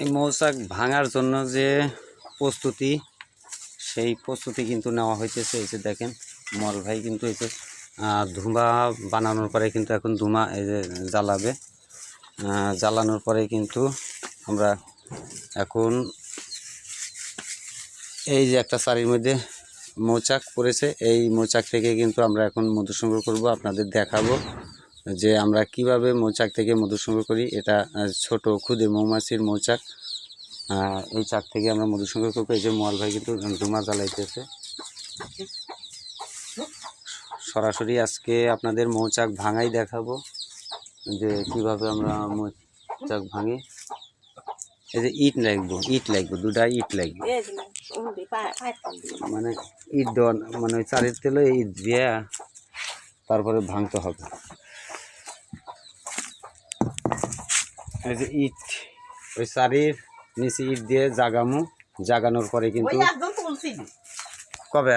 এই মৌচাক ভাঙার জন্য যে প্রস্তুতি, সেই প্রস্তুতি কিন্তু নেওয়া হইতেছে। এই যে দেখেন, মল ভাই কিন্তু এই যে ধুমা বানানোর পরে কিন্তু এখন ধুমা এই যে জ্বালাবে। জ্বালানোর পরে কিন্তু আমরা এখন এই যে একটা শাড়ির মধ্যে মৌচাক পড়েছে। এই মৌচাক থেকে কিন্তু আমরা এখন মধু সংগ্রহ করব, আপনাদের দেখাবো। যে আমরা কীভাবে মৌচাক থেকে মধু সংগ্রহ করি, এটা ছোট ক্ষুদে মৌমাছির মৌচাক। এই চাক থেকে আমরা মধু সংগ্রহ করব। এই যে মোয়াল ভাই কিন্তু ধুমা জ্বালাইতেছে। সরাসরি আজকে আপনাদের মৌচাক ভাঙাই দেখাবো, যে কীভাবে আমরা মৌচাক ভাঙি। এই যে ইট লাগবো ইট লাগবো, দুটা ইট লাগবে। মানে ইট দেওয়া মানে ওই চারের তেলে ইট দিয়ে তারপরে ভাঙতে হবে। এই যে ইট ওই চারির নিচে ইট দিয়ে জাগামু। জাগানোর পরে কিন্তু কবে?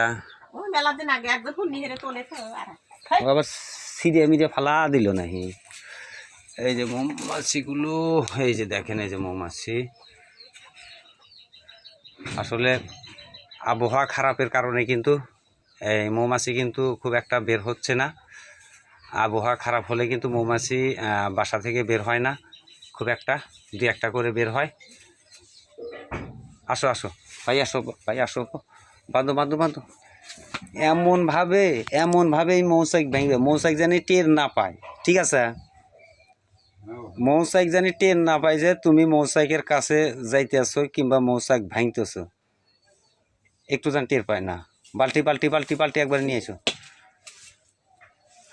ও আবার সিরিয়া মিরিয়া ফালা দিল নাহি। এই যে মৌমাছিগুলো এই যে দেখেন এই যে মৌমাছি। আসলে আবহাওয়া খারাপের কারণে কিন্তু এই মৌমাছি কিন্তু খুব একটা বের হচ্ছে না। আবহাওয়া খারাপ হলে কিন্তু মৌমাছি বাসা থেকে বের হয় না। খুব একটা, দু একটা করে বের হয়। আসো আসো, ভাই আসো ভাই আসো। বান্ধব বান্ধব বান্ধব এমনভাবে এমনভাবে এই মৌচাক ভেঙবে। মৌচাক জানি টের না পায়, ঠিক আছে? মৌচাক জানি টের না পায় যে তুমি মৌচাকের কাছে যাইতে যাইতেছো কিংবা মৌচাক ভাঙতেছো। একটু যেন টের পায় না। বালতি বালতি বালতি বালতি একবার নিয়ে এসো।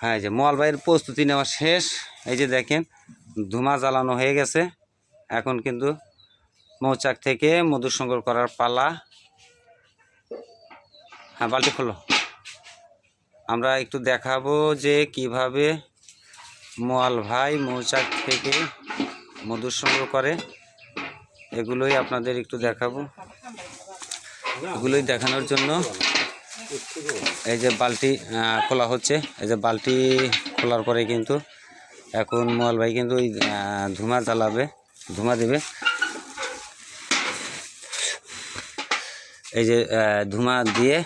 হ্যাঁ যে মোয়াল ভাইয়ের প্রস্তুতি নেওয়া শেষ। এই যে দেখেন ধুমা জ্বালানো হয়ে গেছে। এখন কিন্তু মৌচাক থেকে মধুর সংগ্রহ করার পালা। হ্যাঁ বালতি খোলো। আমরা একটু দেখাবো যে কীভাবে মোয়াল ভাই মৌচাক থেকে মধুর সংগ্রহ করে। এগুলোই আপনাদের একটু দেখাবো। এগুলোই দেখানোর জন্য এই যে বালতি খোলা হচ্ছে। এই যে বালতি খোলার পরে কিন্তু এখন মোয়াল ভাই কিন্তু ওই ধুমা চালাবে ধুমা দেবে। এই যে ধুমা দিয়ে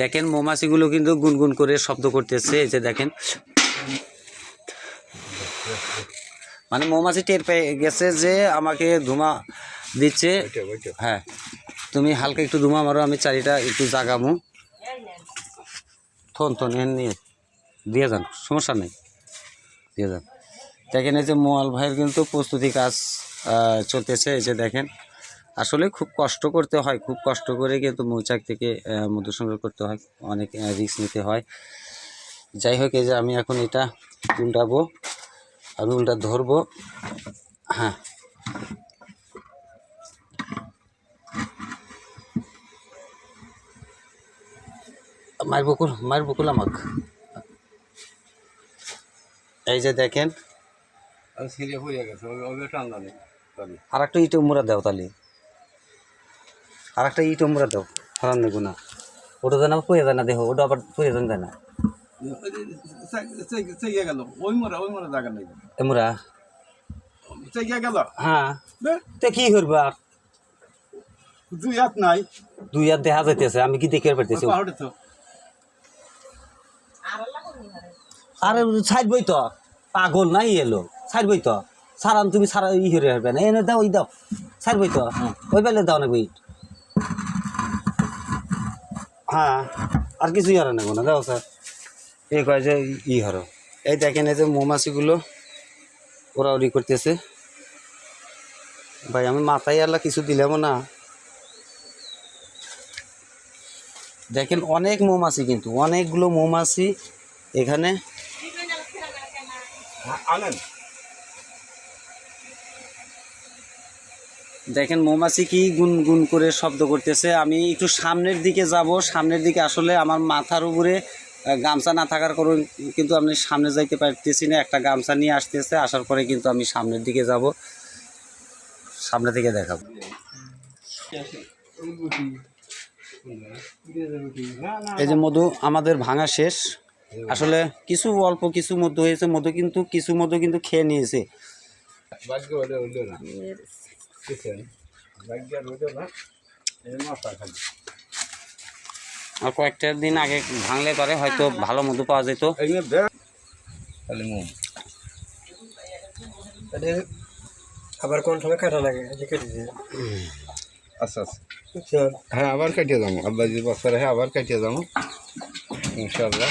দেখেন মৌমাছিগুলো কিন্তু গুনগুন করে শব্দ করতেছে এই যে দেখেন। মানে মৌমাছি টের পেয়ে গেছে যে আমাকে ধুমা দিচ্ছে। হ্যাঁ তুমি হালকা একটু ধুমা মারো আমি চারিটা একটু জাগামু থন থন এন নিয়ে দিয়ে যান সমস্যা নেই দিয়ে যান। দেখেন এই যে মোয়াল ভাইয়ের কিন্তু প্রস্তুতি কাজ চলতেছে এই যে দেখেন। আসলে খুব কষ্ট করতে হয় খুব কষ্ট করে কিন্তু মৌচাক থেকে মধু সংগ্রহ করতে হয় অনেক রিস্ক নিতে হয়। যাই হোক এই যে আমি এখন এটা উল্টাবো আমি উল্টা ধরবো। হ্যাঁ। মার বকুল মার বকুল আমাক। এই যে দেখেন। আর একটা ইটো মুড়া দাও তাহলে। আর একটা ইটো মুড়া দাও হারান নেব না। ওটা জানা পয়ে যায় না, দেখো, ওটা আবার পয়ে যান যায় না। চেয়ে গেল ওই মরা ওই মরা জায়গা নেই এ মুড়া চেয়ে গেল হ্যাঁ কি করব আর? দুই নাই দুই দেখা যাইতেছে, আমি কি দেখে তো আরে ছাড় তো। পাগল নাই এলো? ছাড় বই তো। সারান তুমি সারা ই করে না। এনে দাও ই দাও। ছাড় বই তো ওই বেলে দাও না বই। হ্যাঁ আর কিছুই হারে না না দাও স্যার এই কয় যে ই হারো। এই দেখেন এই যে মৌমাছিগুলো, ওরা ওরি করতেছে। ভাই, আমি মাথায় আল্লাহ কিছু দিলাম না। দেখেন অনেক মৌমাছি কিন্তু, অনেকগুলো মৌমাছি এখানে। আনেন। দেখেন মৌমাছি কি গুনগুন করে শব্দ করতেছে। আমি একটু সামনের দিকে যাব। সামনের দিকে আসলে আমার মাথার উপরে গামছা না থাকার কারণ কিন্তু আমি সামনে যাইতে পারতেছি না। একটা গামছা নিয়ে আসতেছে আসার পরে কিন্তু আমি সামনের দিকে যাব। সামনে থেকে দেখাবো। এই যে মধু আমাদের ভাঙা শেষ। আসলে কিছু অল্প কিছু মধু হয়েছে। মধু কিন্তু কিছু মধু কিন্তু খেয়ে নিয়েছে। ভাগ্য হলে হইল না আর এই মাথা খালি আর কয়েকটা দিন আগে ভাঙলে পরে হয়তো ভালো মধু পাওয়া যেত। আবার কোন সময় কাটা লাগে? কেটে দিয়ে। আচ্ছা আচ্ছা। হ্যাঁ আবার কাটিয়ে যাব। আব্বা যদি বছর হ্যাঁ আবার কাটিয়ে যাব। ইনশাল্লাহ